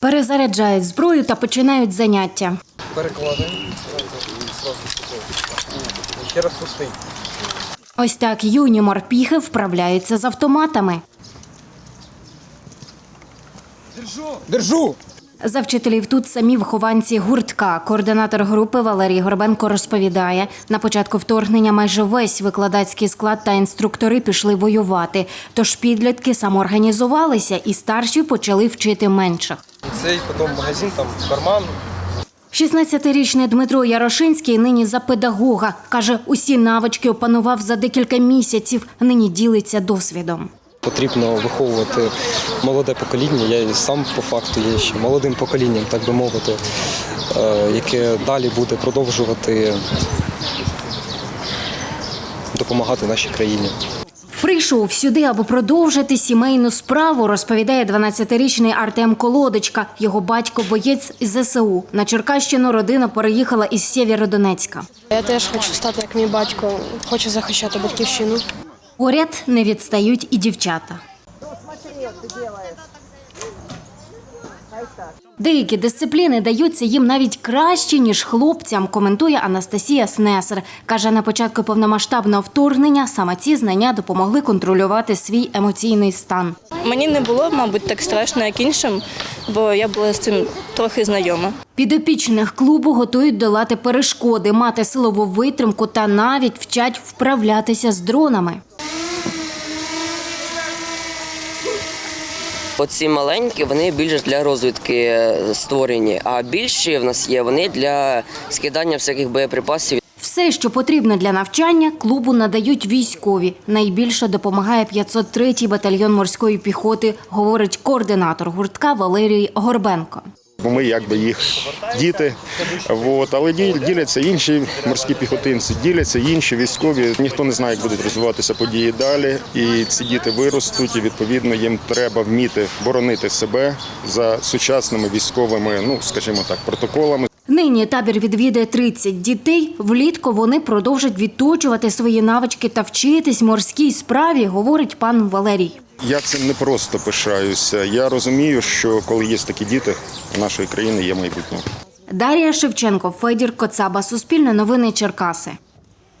Перезаряджають зброю та починають заняття. Перекладаємо. Ще раз пустий. Ось так юні морпіхи вправляються з автоматами. Держу! Держу! За вчителів тут самі вихованці гуртка. Координатор групи Валерій Горбенко розповідає, на початку вторгнення майже весь викладацький склад та інструктори пішли воювати. Тож підлітки самоорганізувалися і старші почали вчити менших. Цей потім магазин, там карман. 16-річний Дмитро Ярошинський нині за педагога. Каже, усі навички опанував за декілька місяців. Нині ділиться досвідом. Потрібно виховувати молоде покоління. Я і сам по факту є ще молодим поколінням, так би мовити, е, яке далі буде продовжувати допомагати нашій країні. Прийшов сюди, аби продовжити сімейну справу, розповідає 12-річний Артем Колодочка. Його батько боєць із ЗСУ. На Черкащину родина переїхала із Сєвєродонецька. Я теж хочу стати як мій батько, хочу захищати батьківщину. Поряд не відстають і дівчата. Деякі дисципліни даються їм навіть краще, ніж хлопцям, коментує Анастасія Снесер. Каже, на початку повномасштабного вторгнення саме ці знання допомогли контролювати свій емоційний стан. Мені не було, мабуть, так страшно, як іншим, бо я була з цим трохи знайома. Підопічних клубу готують долати перешкоди, мати силову витримку та навіть вчать вправлятися з дронами. Оці маленькі вони більше для розвідки е, створені, а більші в нас є вони для скидання всяких боєприпасів. Все, що потрібно для навчання, клубу надають військові. Найбільше допомагає 503-й батальйон морської піхоти, говорить координатор гуртка Валерій Горбенко. Бо ми якби їх діти, от, але діляться інші морські піхотинці, діляться інші військові. Ніхто не знає, як будуть розвиватися події далі. І ці діти виростуть, і відповідно їм треба вміти боронити себе за сучасними військовими, ну скажімо так, протоколами. Нині табір відвідає 30 дітей. Влітку вони продовжать відточувати свої навички та вчитись морській справі, говорить пан Валерій. Я цим не просто пишаюся. Я розумію, що коли є такі діти, у нашої країни є майбутнє. Дар'я Шевченко, Федір Коцаба, Суспільне новини Черкаси.